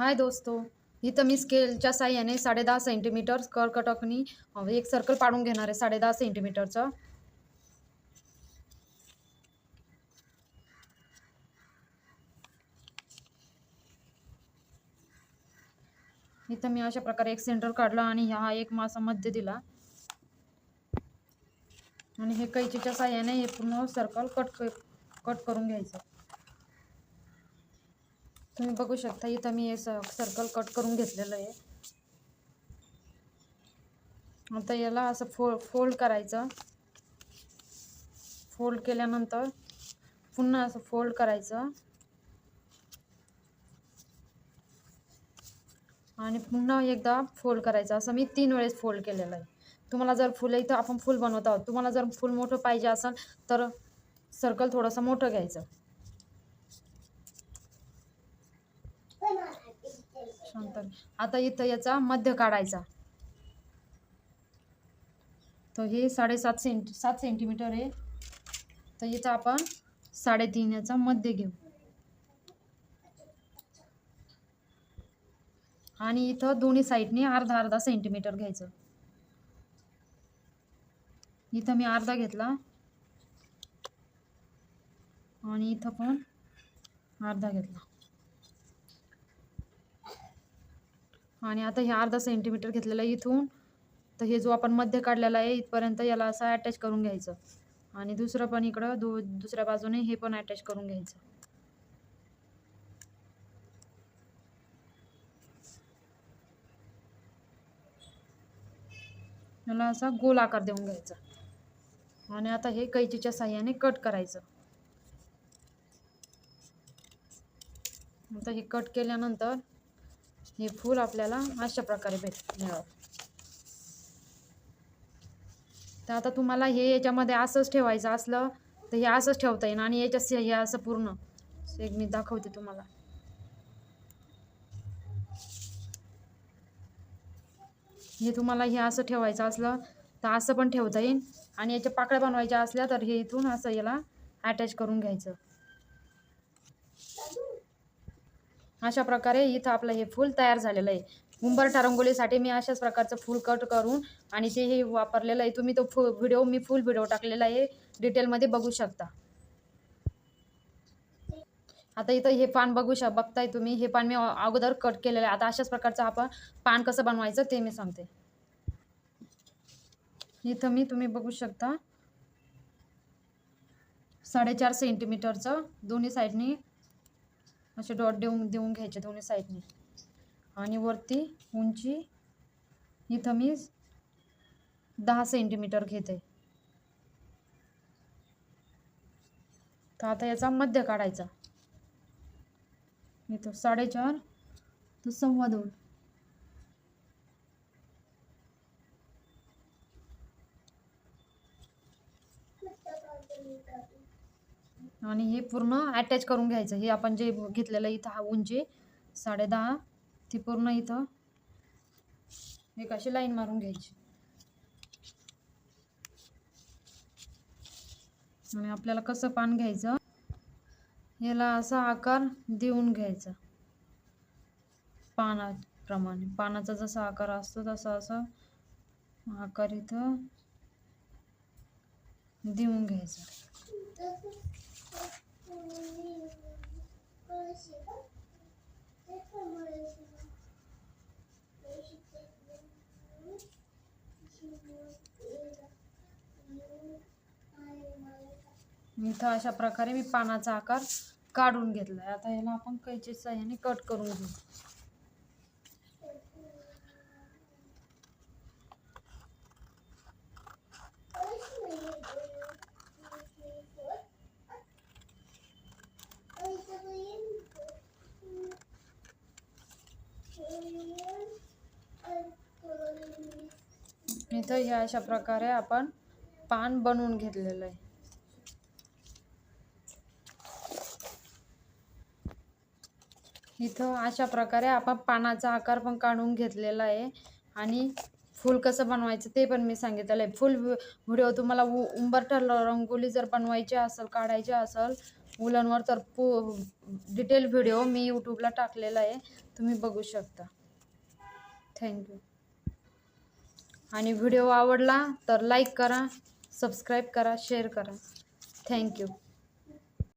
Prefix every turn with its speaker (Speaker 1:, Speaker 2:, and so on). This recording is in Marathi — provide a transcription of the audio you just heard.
Speaker 1: हाय दोस्तो इथं मी स्केलच्या साह्याने साडेदहा सेंटीमीटर कर्कटकनी एक सर्कल पाडून घेणार आहे साडेदहा सेंटीमीटरचं इथं मी अशा प्रकारे एक सेंटर काढला आणि हा एक मासा मध्य दिला. आणि हे कैचीच्या साह्याने हे पूर्ण सर्कल कट कट करून घ्यायचं. तुम्ही बघू शकता इथं मी हे सर्कल कट करून घेतलेलं आहे. आता याला असं फो फोल्ड करायचं. फोल्ड केल्यानंतर पुन्हा असं फोल्ड करायचं. आणि पुन्हा एकदा फोल्ड करायचं. असं मी तीन वेळेस फोल्ड केलेलं आहे. तुम्हाला जर फुलं इथं आपण फुल बनवत आहोत. तुम्हाला जर फुल मोठं पाहिजे असेल तर सर्कल थोडंसं मोठं घ्यायचं. शांत आता इथं याचा मध्य काढायचा. तर हे साडेसात सेंटी सात सेंटीमीटर आहे. तर इथं आपण साडेतीन याचा मध्य घेऊ. आणि इथं दोन्ही साईडने अर्धा अर्धा सेंटीमीटर घ्यायचं. इथं मी अर्धा घेतला. आणि इथं पण अर्धा घेतला. आणि आता हे अर्धा सेंटीमीटर घेतलेलं आहे इथून. तर हे जो आपण मध्य काढलेला आहे इथपर्यंत याला असं अटॅच करून घ्यायचं. आणि दुसरं पण इकडं दो दुसऱ्या बाजूने हे पण अटॅच करून घ्यायचं. याला असा गोल आकार देऊन घ्यायचा. आणि आता हे कैचीच्या साह्याने कट करायचं. आता हे कट केल्यानंतर हे फूल आपल्याला अशा प्रकारे भेट मिळावं तर आता तुम्हाला हे याच्यामध्ये असंच ठेवायचं असलं तर हे असंच ठेवता येईल आणि याच्या हे असं पूर्ण एक मी दाखवते तुम्हाला. हे तुम्हाला हे असं ठेवायचं असलं तर असं पण ठेवता येईल आणि याच्या पाकळ्या बनवायच्या असल्या तर हे इथून असं याला अटॅच करून घ्यायचं. अशा प्रकारे इथं आपलं हे फूल तयार झालेलं आहे. उंबरठा रंगोलीसाठी मी अशाच प्रकारचं फूल कट करून आणि ते हे वापरलेलं आहे तुम्ही तो फु व्हिडिओ मी फुल व्हिडिओ टाकलेला आहे. डिटेलमध्ये बघू शकता. आता इथं हे पान बघू शक बघताय तुम्ही. हे पान मी अगोदर कट केलेलं आहे. आता अशाच प्रकारचं आपण पान कसं बनवायचं ते मी सांगते. इथं मी तुम्ही बघू शकता. साडेचार सेंटीमीटरचं दोन्ही साईडनी असे डॉट देऊन देऊन घ्यायचे दोन्ही साईडने. आणि वरती उंची इथं मी दहा सेंटीमीटर घेते. तर आता याचा मध्य काढायचा. इथं साडेचार तर सव्वा दोन. आणि हे पूर्ण अटॅच करून घ्यायचं. हे आपण जे घेतलेलं इथं हा उंची साडे दहा ती पूर्ण इथं एक अशी लाईन मारून घ्यायची. आणि आपल्याला कसं पान घ्यायचं? याला असा आकार देऊन घ्यायचा. पानाप्रमाणे. पानाचा जसा आकार असतो तसा असा आकार इथं देऊन घ्यायचा. इथं अशा प्रकारे मी पानाचा आकार काढून घेतलाय. आता ह्याला आपण कैची साह्याने कट करून घेऊ. इथं ह्या अशा प्रकारे आपण पान बनवून घेतलेलं आहे. इथं अशा प्रकारे आपण पानाचा आकार पण काढून घेतलेला आहे. आणि फूल कसं बनवायचं ते पण मी सांगितलेलं आहे. फुल व्हिडिओ तुम्हाला उ उंबरठा रंगोली जर बनवायची असेल काढायची असेल मुलांवर तर पू डिटेल व्हिडिओ मी यूट्यूबला टाकलेला आहे. तुम्ही बघू शकता. थँक्यू आणि व्हिडिओ आवडला तर लाईक करा सबस्क्राईब करा शेअर करा. थँक्यू